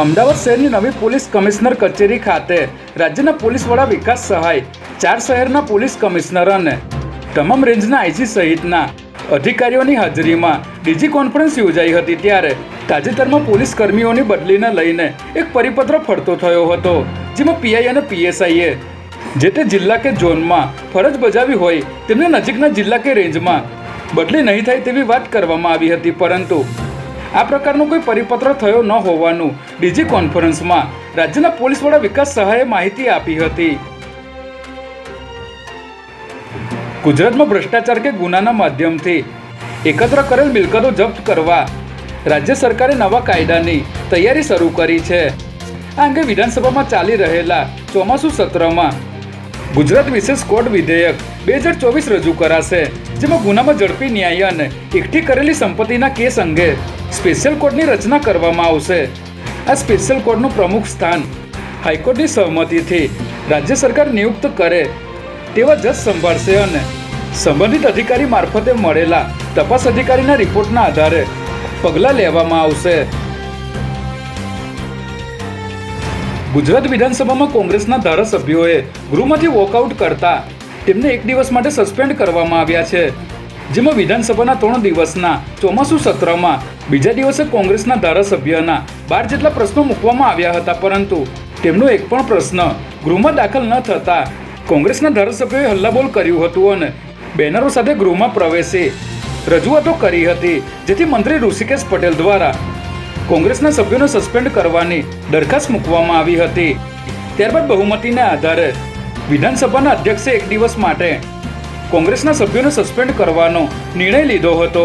અમદાવાદ શહેરની નવી police commissioner કચેરી ખાતે રાજ્યના પોલીસ વડા વિકાસ સહાય, ચાર શહેરના પોલીસ કમિશનર અને તમામ રેન્જના આઈજી સહિતના અધિકારીઓની હાજરીમાં ડીજી કોન્ફરન્સ યોજાઈ હતી ત્યારે તાજેતરમાં પોલીસ કર્મીઓની બદલીને લઈને એક પરિપત્ર ફરતો થયો હતો, જેમાં પીઆઈ અને પીએસઆઈએ જે તે જિલ્લા કે ઝોનમાં ફરજ બજાવી હોય તેમને નજીકના જિલ્લા કે રેન્જમાં બદલી નહીં થાય તેવી વાત કરવામાં આવી હતી, પરંતુ આ પ્રકારનો કોઈ પરિપત્ર થયો ન હોવાનું ડીજી કોન્ફરન્સમાં રાજ્યના પોલીસ વડા વિકાસ સહાયે માહિતી આપી હતી. ગુજરાતમાં ભ્રષ્ટાચાર કે ગુનાના માધ્યમથી એકત્ર કરેલ મિલકતો જપ્ત કરવા રાજ્ય સરકારે નવા કાયદાની તૈયારી શરૂ કરી છે. આ અંગે વિધાનસભામાં ચાલી રહેલા ચોમાસુ સત્રમાં ગુજરાત વિશેષ કોર્ટ વિધેયક બે હજાર ચોવીસ રજૂ કરાશે, જેમાં ગુનામાં ઝડપી ન્યાય અને એકઠી કરેલી સંપત્તિના કેસ અંગે સ્પેશિયલ કોર્ટની રચના કરવામાં આવશે. આ સ્પેશિયલ કોર્ટનું પ્રમુખ સ્થાન હાઈકોર્ટની સહમતિથી રાજ્ય સરકાર નિયુક્ત કરે તેવા જજ સંભાળશે અને સંબંધિત અધિકારી મારફતે મળેલા તપાસ અધિકારીના રિપોર્ટના આધારે પગલાં લેવામાં આવશે. ગુજરાત વિધાનસભામાં કોંગ્રેસના ધારાસભ્યોએ ગૃહમાંથી વોકઆઉટ કરતા તેમને એક દિવસ માટે સસ્પેન્ડ કરવામાં આવ્યા છે. જેમાં વિધાનસભાના ત્રણ દિવસના ચોમાસુ સત્રમાં બીજા દિવસે કોંગ્રેસના ધારાસભ્યના બાર જેટલા પ્રશ્નો મૂકવામાં આવ્યા હતા, પરંતુ તેમનો એક પણ પ્રશ્ન ગૃહમાં દાખલ ન થતા કોંગ્રેસના ધારાસભ્યોએ હલ્લાબોલ કર્યું હતું અને બેનરો સાથે ગૃહમાં પ્રવેશી રજૂઆતો કરી હતી, જેથી મંત્રી ઋષિકેશ પટેલ દ્વારા કોંગ્રેસના સભ્યોને સસ્પેન્ડ કરવાની દરખાસ્ત મૂકવામાં આવી હતી. ત્યારબાદ બહુમતીના આધારે વિધાનસભાના અધ્યક્ષે એક દિવસ માટે કોંગ્રેસના સભ્યોને સસ્પેન્ડ કરવાનો નિર્ણય લીધો હતો.